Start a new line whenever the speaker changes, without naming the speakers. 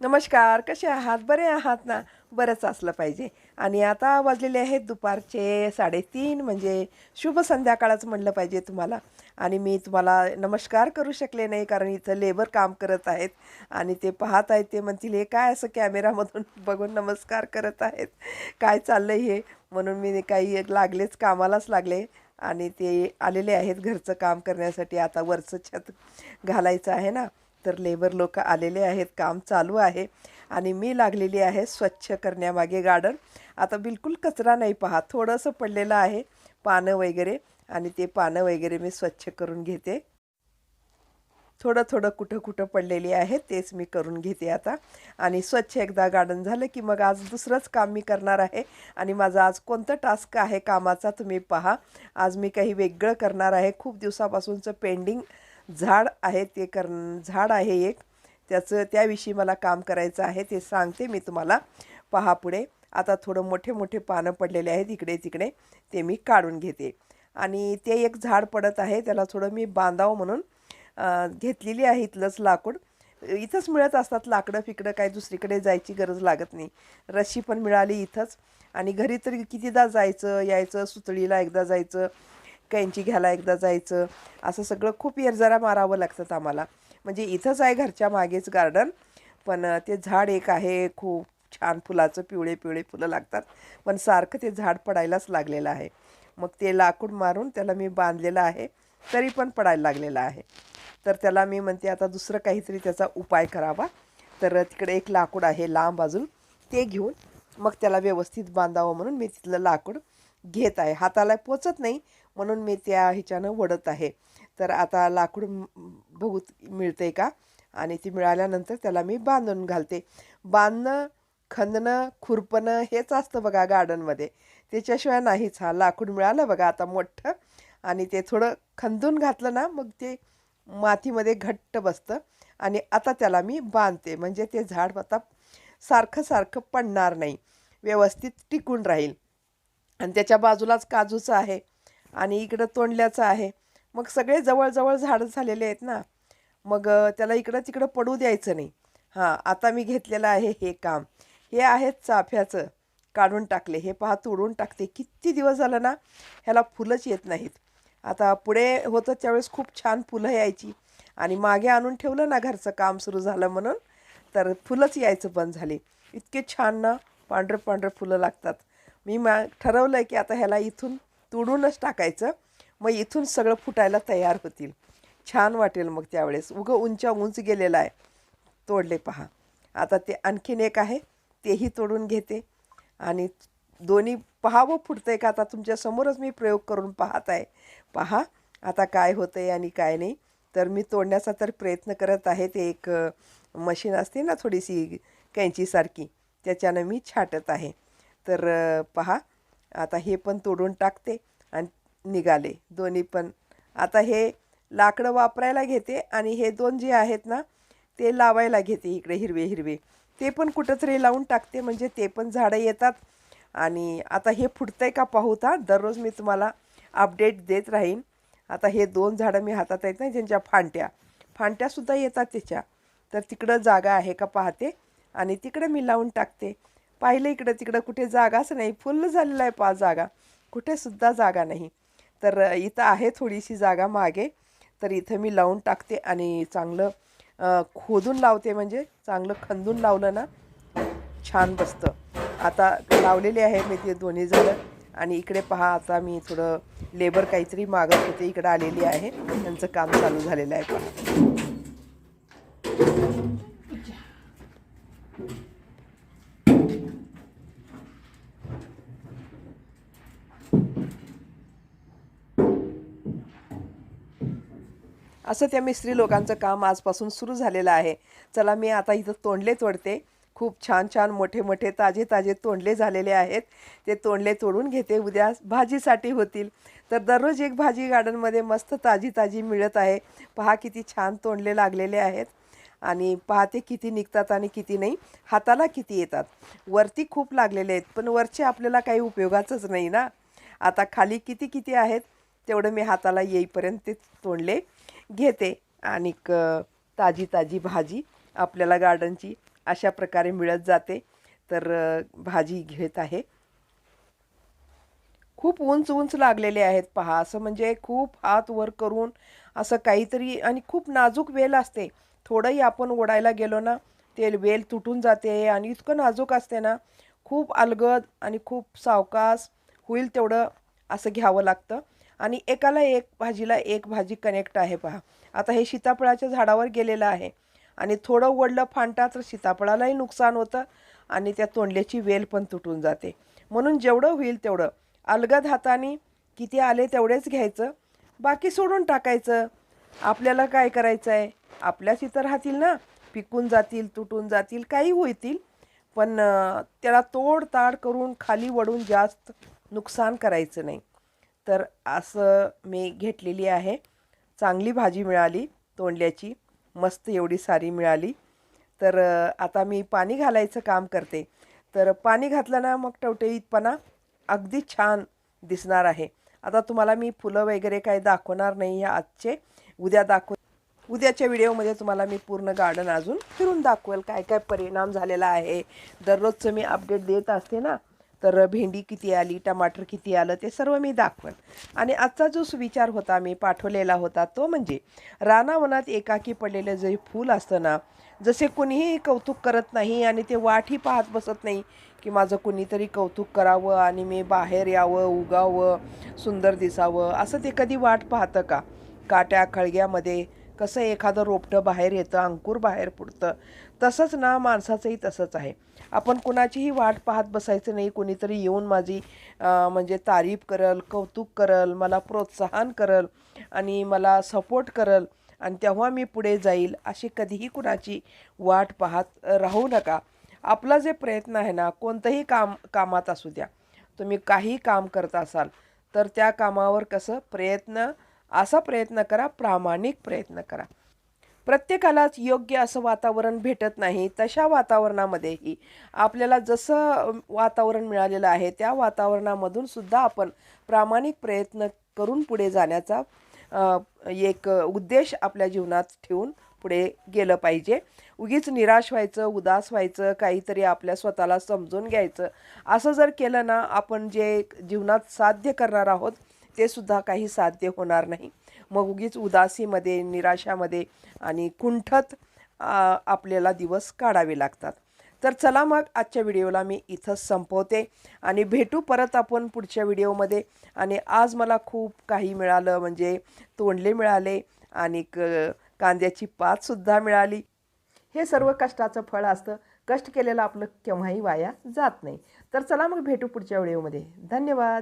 नमस्कार कसे आहात? बरे आहात ना? बरंच असलं पाहिजे. आणि आता वाजलेले आहेत दुपारचे साडेतीन म्हणजे शुभ संध्याकाळच म्हणलं पाहिजे तुम्हाला. आणि मी तुम्हाला नमस्कार करू शकले नाही कारण इथं लेबर काम करत आहेत. आणि ते पाहत आहेत ते म्हणतील हे काय असं कॅमेरामधून बघून नमस्कार करत आहेत? काय चाललं हे? म्हणून मी काही लागलेच कामालाच लागले. आणि ते आलेले आहेत घरचं काम करण्यासाठी आता वरचं छत घालायचं आहे ना. तर लेबर लोक आलेले आहेत काम चालू आहे आणि मी लागलेली आहे स्वच्छ करण्यामागे गार्डन. आता बिलकुल कचरा नाही पहा थोडंसं पडलेलं आहे पानं वगैरे आणि ते पानं वगैरे मी स्वच्छ करून घेते. थोडं थोडं कुठं कुठं पडलेली आहे तेच मी करून घेते आता. आणि स्वच्छ एकदा गार्डन झालं की मग आज दुसरंच काम मी करणार आहे आणि माझा आज कोणतं टास्क आहे कामाचा तुम्ही पहा. आज मी काही वेगळं करणार आहे खूप दिवसापासूनचं पेंडिंग झाड आहे ते कर झाड आहे एक. त्याचं त्याविषयी मला काम करायचं आहे ते सांगते मी तुम्हाला. पहा पुढे. आता थोडं मोठे मोठे पानं पडलेले आहेत इकडे तिकडे. ते मी काढून घेते. आणि ते एक झाड पडत आहे. त्याला थोडं मी बांधावं म्हणून घेतलेली आहे इथलंच लाकूड. इथंच मिळत असतात लाकडं फिकडं. काही दुसरीकडे जायची गरज लागत नाही. रशी पण मिळाली इथंच. आणि घरी तरी कितीदा जायचं यायचं सुतळीला एकदा जायचं. कैंची घ्यायला एकदा जायचं. असं सगळं खूप येरजरा मारावं लागतात आम्हाला. म्हणजे इथंच आहे घरच्या मागेच गार्डन पण ते झाड एक आहे. खूप छान फुलाचं पिवळे पिवळे फुलं लागतात. पण सारखं ते झाड पडायलाच लागलेलं आहे. मग ते लाकूड मारून त्याला मी बांधलेलं आहे. तरी पण पडायला लागलेलं आहे. तर त्याला मी म्हणते आता दुसरं काहीतरी त्याचा उपाय करावा. तर तिकडे एक लाकूड आहे लांब अजून. ते घेऊन मग त्याला व्यवस्थित बांधावं म्हणून मी तिथलं लाकूड घेत आहे. हाताला पोचत नाही म्हणून मी त्या ह्याच्यानं वडत आहे. तर आता लाकूड म- बघू मिळते का? आणि ती मिळाल्यानंतर त्याला मी बांधून घालते. बांधणं खंदणं खुरपणं हेच असतं बघा गार्डनमध्ये त्याच्याशिवाय नाहीच. हा लाकूड मिळालं बघा आता मोठं. आणि ते थोडं खंदून घातलं ना मग ते मातीमध्ये घट्ट बसतं. आणि आता त्याला मी बांधते. म्हणजे ते झाड आता सारखं सारखं पडणार नाही. व्यवस्थित टिकून राहील. आणि त्याच्या बाजूलाच काजूचं आहे. आणि इकडं तोंडल्याचं आहे. मग सगळे जवळजवळ झाडं झालेले आहेत ना. मग त्याला इकडं तिकडं पडू द्यायचं नाही. हां आता मी घेतलेलं आहे हे काम. हे आहेत चाफ्याचं. काढून टाकले. हे पहा तोडून टाकते. किती दिवस झालं ना ह्याला फुलंच येत नाहीत. आता पुढे होतं त्यावेळेस खूप छान फुलं यायची. आणि मागे आणून ठेवलं ना घरचं काम सुरू झालं म्हणून तर फुलंच यायचं बंद झाले. इतके छान ना पांढरं पांढरं फुलं लागतात. मी मा ठरवलं आहे की आता ह्याला इथून तोडूनच टाकायचं. मग इथून सगळं फुटायला तयार होतील. छान वाटेल मग त्यावेळेस. उगं उंचा उंच गेलेला आहे. तोडले पहा. आता ते आणखीन एक आहे. तेही तोडून घेते. आणि दोन्ही पहावं फुटतं आहे का आता तुमच्यासमोरच मी प्रयोग करून पाहत आहे. पहा आता काय होतं आहे आणि काय नाही. तर मी तोडण्याचा तर प्रयत्न करत आहे. ते एक मशीन असते ना थोडीशी कैंचीसारखी त्याच्यानं मी छाटत आहे. तर पहा आता हे पण तोडून टाकते आणि निघाले. दोन्ही पण. आता हे लाकडं वापरायला घेते आणि हे दोन जे आहेत ना ते लावायला घेते इकडे हिरवे हिरवे. ते पण कुठंतरी लावून टाकते म्हणजे ते पण झाडं येतात. आणि आता हे फुटतं आहे का पाहूता दररोज मी तुम्हाला अपडेट देत राहीन. आता हे दोन झाडं मी हातात आहेत ना ज्यांच्या फांट्या. फांट्यासुद्धा येतात त्याच्या. तर तिकडं जागा आहे का पाहते. आणि तिकडं मी लावून टाकते. पाहिलं इकडं तिकडं कुठे जागाच नाही. फुल झालेला आहे पा जागा. कुठेसुद्धा जागा नाही. तर इथं आहे थोडीशी जागा मागे. तर इथं मी लावून टाकते आणि चांगलं खोदून लावते म्हणजे चांगलं खंदून लावलं ना छान बसतं. आता लावलेले आहे मी ते दोन्ही झालं आणि इकडे पहा आता मी थोडं लेबर काहीतरी मागत होते. इकडं आलेली आहे. त्यांचं काम चालू झालेलं आहे. पहा असं त्या मिस्त्री लोकांचं काम आजपासून सुरू झालेलं आहे. चला मी आता इथं तोंडले तोडते. खूप छान छान मोठे मोठे ताजे ताजे तोंडले झालेले आहेत. ते तोंडले तोडून घेते. उद्या भाजीसाठी होतील. तर दररोज एक भाजी गार्डनमध्ये मस्त ताजी ताजी मिळत आहे. पहा किती छान तोंडले लागलेले आहेत. आणि पाहते किती निघतात आणि किती नाही. हाताला किती येतात. वरती खूप लागलेले आहेत. पण वरचे आपल्याला काही उपयोगाचंच नाही ना. आता खाली किती किती आहेत तेवढं मी हाताला येईपर्यंत ते तोंडले. घेते आणि ताजी ताजी भाजी आपल्याला गार्डनची अशा प्रकारे मिळत जाते. तर भाजी घेत आहे. खूप उंच उंच लागलेले आहेत पहा. असं म्हणजे खूप हात वर करून असं काहीतरी आणि खूप नाजूक वेल असते. थोडंही आपण ओढायला गेलो ना ते वेल तुटून जाते आणि इतकं नाजूक असते ना खूप अलगद आणि खूप सावकास होईल तेवढं असं घ्यावं लागतं. आणि एकाला एक भाजीला एक भाजी कनेक्ट आहे पहा. आता हे सीताफळाच्या झाडावर गेलेलं आहे. आणि थोडं ओढलं फांटा तर सीताफळालाही नुकसान होतं आणि त्या तोंडल्याची वेल पण तुटून जाते. म्हणून जेवढं होईल तेवढं. अलगद हाताने किती आले तेवढेच घ्यायचं. बाकी सोडून टाकायचं. आपल्याला काय करायचं आहे? आपल्याच इतर राहतील ना. पिकून जातील तुटून जातील काही होतील. पण त्याला तोडताड करून खाली वडून जास्त नुकसान करायचं नाही. तर असं मी घेतलेली आहे. चांगली भाजी मिळाली तोंडल्याची. मस्त एवढी सारी मिळाली. तर आता मी पाणी घालायचं काम करते. तर पाणी घातलं ना मग टवटईतपणा अगदी छान दिसणार आहे. आता तुम्हाला मी फुलं वगैरे काही दाखवणार नाही ह्या आजचे. उद्या दाखव उद्याच्या व्हिडिओमध्ये तुम्हाला मी पूर्ण गार्डन अजून फिरून दाखवेल काय काय परिणाम झालेला आहे. दररोजचं मी अपडेट देत असते ना. तर भेंडी किती आली टमाटर किती आलं ते सर्व मी दाखवेन. आणि आजचा जो सुविचार होता मी पाठवलेला होता तो म्हणजे रानावनात एकाकी पडलेलं जे फूल असतं ना जसे कुणीही कौतुक करत नाही आणि ते वाटही पाहत बसत नाही की माझं कुणीतरी कौतुक करावं आणि मी बाहेर यावं उगावं सुंदर दिसावं असं ते कधी वाट पाहतं का? काट्या खळग्यामध्ये कसं एखादं रोपटं बाहेर येतं अंकुर बाहेर पुडतं तसंच ना माणसाचंही तसंच आहे. आपण कुणाचीही वाट पाहत बसायचं नाही. कुणीतरी येऊन माझी म्हणजे तारीफ करल कौतुक करल मला प्रोत्साहन करल आणि मला सपोर्ट करल आणि तेव्हा मी पुढे जाईल अशी कधीही कुणाची वाट पाहत राहू नका. आपला जे प्रयत्न आहे ना कोणतंही काम कामात असू द्या. तुम्ही काही काम करत असाल तर त्या कामावर कसं प्रयत्न असा प्रयत्न करा प्रामाणिक प्रयत्न करा. प्रत्येकालाच योग्य असं वातावरण भेटत नाही तशा वातावरणामध्येही आपल्याला जसं वातावरण मिळालेलं आहे त्या वातावरणामधून सुद्धा आपण प्रामाणिक प्रयत्न करून पुढे जाण्याचा एक उद्देश आपल्या जीवनात ठेवून पुढे गेलं पाहिजे. उगीच निराश व्हायचं उदास व्हायचं काहीतरी आपल्या स्वतःला समजून घ्यायचं असं जर केलं ना आपण जे जीवनात साध्य करणार आहोत ते सुद्धा काही साध्य होणार नाही. मग उगीच उदासीमध्ये निराशामध्ये आणि कुंठत आपल्याला दिवस काढावे लागतात. तर चला मग आजच्या व्हिडिओला मी इथंच संपवते आणि भेटू परत आपण पुढच्या व्हिडिओमध्ये. आणि आज मला खूप काही मिळालं म्हणजे तोंडले मिळाले आणि क कांद्याची पातसुद्धा मिळाली. हे सर्व कष्टाचं फळ असतं. कष्ट केलेलं आपलं केव्हाही वाया जात नाही. तर चला मग भेटू पुढच्या व्हिडिओमध्ये. धन्यवाद.